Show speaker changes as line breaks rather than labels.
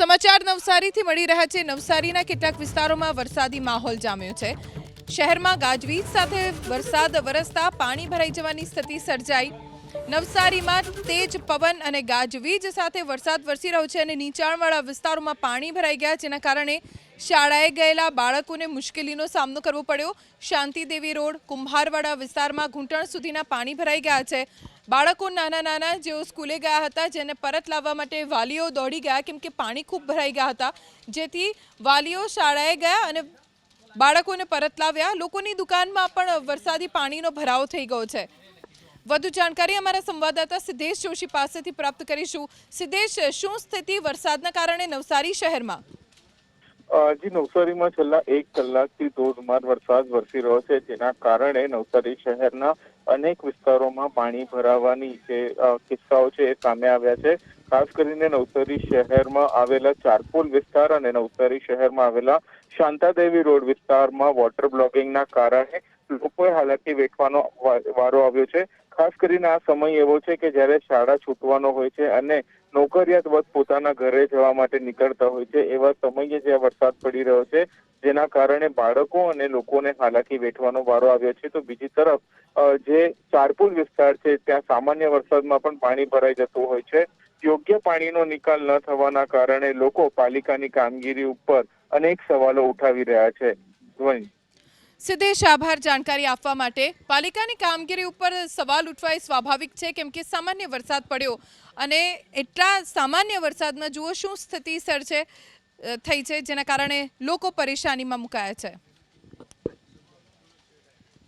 સમાચાર નવસારીથી મળી રહ્યા છે. નવસારીના કેટલાક વિસ્તારોમાં વરસાદી માહોલ જામ્યો છે. શહેરમાં ગાજવીજ સાથે વરસાદ વરસતા પાણી ભરાઈ જવાની સ્થિતિ સર્જાઈ. નવસારીમાં તેજ પવન અને ગાજવીજ સાથે વરસાદ વરસી રહ્યો છે અને નીચાણવાળા વિસ્તારોમાં પાણી ભરાઈ ગયા, જેના કારણે શાળાએ ગયેલા બાળકોને મુશ્કેલીનો સામનો કરવો પડ્યો. શાંતિદેવી રોડ, કુંભારવાડા વિસ્તારમાં ઘૂંટણ સુધીના પાણી ભરાઈ ગયા છે. બાળકો નાના નાના જેઓ સ્કૂલે ગયા હતા, જેને પરત લાવવા માટે વાલીઓ દોડી ગયા, કેમ કે પાણી ખૂબ ભરાઈ ગયા હતા. જેથી વાલીઓ શાળાએ ગયા અને બાળકોને પરત લાવ્યા. લોકોની દુકાનમાં પણ વરસાદી પાણીનો ભરાવો થઈ ગયો છે. વધુ જાણકારી અમારા સંવાદદાતા સિદ્ધેશ જોશી પાસેથી પ્રાપ્ત કરીશું. સિદ્ધેશ, શું સ્થિતિ વરસાદના કારણે નવસારી શહેરમાં?
જી નવસારીમાં છેલ્લા એક કલાકથી ધોધમાર વરસાદ વરસી રહ્યો છે, જેના કારણે નવસારી શહેરના અનેક વિસ્તારોમાં પાણી ભરાવાની જે કિસ્સાઓ છે એ સામે આવ્યા છે. ખાસ કરીને નવસારી શહેરમાં આવેલા ચારપોલ વિસ્તાર અને નવસારી શહેરમાં આવેલા શાંતાદેવી રોડ વિસ્તારમાં વોટર બ્લોકિંગના કારણે લોકોએ હાલાકી વેઠવાનો વારો આવ્યો છે. ખાસ કરીને આ સમય એવો છે કે જ્યારે શાળા છૂટવાનો હોય છે અને નોકરિયાત વર્ગ પોતાના ઘરે જવા માટે નીકળતા હોય છે, એવા સમયે જ્યાં વરસાદ પડી રહ્યો છે, જેના કારણે બાળકો અને લોકોને હાલાકી વેઠવાનો વારો આવ્યો છે. તો બીજી તરફ જે ચારપુલ વિસ્તાર છે, ત્યાં સામાન્ય વરસાદમાં પણ પાણી ભરાઈ જતું હોય છે. યોગ્ય પાણીનો નિકાલ ન થવાના કારણે લોકો પાલિકાની કામગીરી ઉપર અનેક સવાલો ઉઠાવી રહ્યા છે. ધ્વનિ.
સિદ્ધેશ, આભાર જાણકારી આપવા માટે. પાલિકાની કામગીરી ઉપર સવાલ ઉઠવા એ સ્વાભાવિક છે, કેમ કે સામાન્ય વરસાદ પડ્યો. અને એટલા સામાન્ય વરસાદમાં જુઓ શું સ્થિતિ સર્જે થઈ છે, જેના કારણે લોકો પરેશાનીમાં મુકાયા છે.